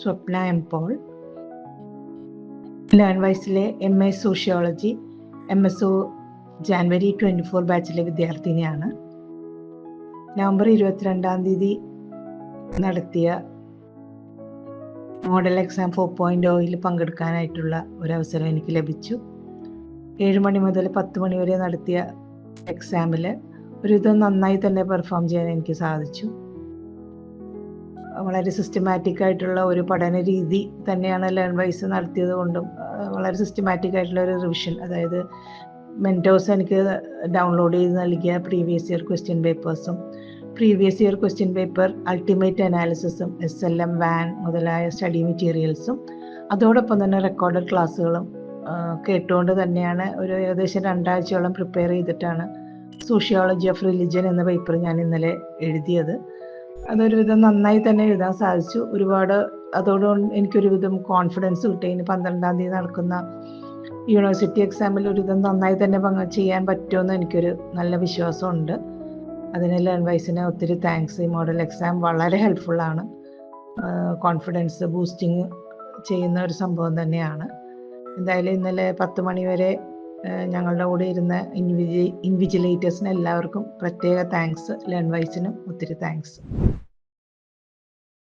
സ്വപ്ന M Paul ലേൺ വൈസിലെ M A sociology M S O January twenty four ബാച്ചിലെ വിദ്യാർത്ഥിനിയാണ്. November ഇരുപത്തിരണ്ടാം തീയതി നടത്തിയ മോഡൽ എക്സാം ഫോർ പോയിന്റ് ഓയിൽ പങ്കെടുക്കാനായിട്ടുള്ള ഒരവസരം എനിക്ക് ലഭിച്ചു. ഏഴ് മണി മുതൽ പത്ത് മണി വരെ നടത്തിയ എക്സാമിൽ ഒരുവിധം നന്നായി തന്നെ പെർഫോം ചെയ്യാൻ എനിക്ക് സാധിച്ചു. വളരെ സിസ്റ്റമാറ്റിക് ആയിട്ടുള്ള ഒരു പഠന രീതി തന്നെയാണ് ലേൺ വൈസ് നടത്തിയത് കൊണ്ടും വളരെ സിസ്റ്റമാറ്റിക് ആയിട്ടുള്ള ഒരു റിവിഷൻ അതായത് മെന്റോസ് എനിക്ക് ഡൗൺലോഡ് ചെയ്ത് നൽകിയ previous year question പേപ്പേഴ്സും previous year question paper ultimate അനാലിസിസും S L M van മുതലായ സ്റ്റഡി മെറ്റീരിയൽസും അതോടൊപ്പം തന്നെ റെക്കോർഡഡ് ക്ലാസ്സുകളും കേട്ടുകൊണ്ട് തന്നെയാണ് ഒരു ഏകദേശം രണ്ടാഴ്ചയോളം പ്രിപ്പയർ ചെയ്തിട്ടാണ് സോഷ്യോളജി ഓഫ് റിലിജൻ എന്ന പേപ്പർ ഞാൻ ഇന്നലെ എഴുതിയത്. അതൊരുവിധം നന്നായി തന്നെ എഴുതാൻ സാധിച്ചു. ഒരുപാട് അതോടുകൊണ്ട് എനിക്കൊരുവിധം കോൺഫിഡൻസ് കിട്ടി. ഇനി പന്ത്രണ്ടാം തീയതി നടക്കുന്ന യൂണിവേഴ്സിറ്റി എക്സാമിൽ ഒരുവിധം നന്നായി തന്നെ പങ്ക് ചെയ്യാൻ പറ്റുമെന്ന് എനിക്കൊരു നല്ല വിശ്വാസമുണ്ട്. അതിന് ലേൺ വൈസിന് ഒത്തിരി താങ്ക്സ് ഈ മോഡൽ എക്സാം വളരെ ഹെൽപ്ഫുള്ളാണ് കോൺഫിഡൻസ് ബൂസ്റ്റിങ് ചെയ്യുന്ന ഒരു സംഭവം തന്നെയാണ്. എന്തായാലും ഇന്നലെ പത്ത് മണി വരെ ഞങ്ങളുടെ കൂടെ ഇരുന്ന ഇൻവിജി ഇൻവിജിലേറ്റേഴ്സിന് എല്ലാവർക്കും പ്രത്യേക താങ്ക്സ് ലേൺ വൈസിനും ഒത്തിരി താങ്ക്സ്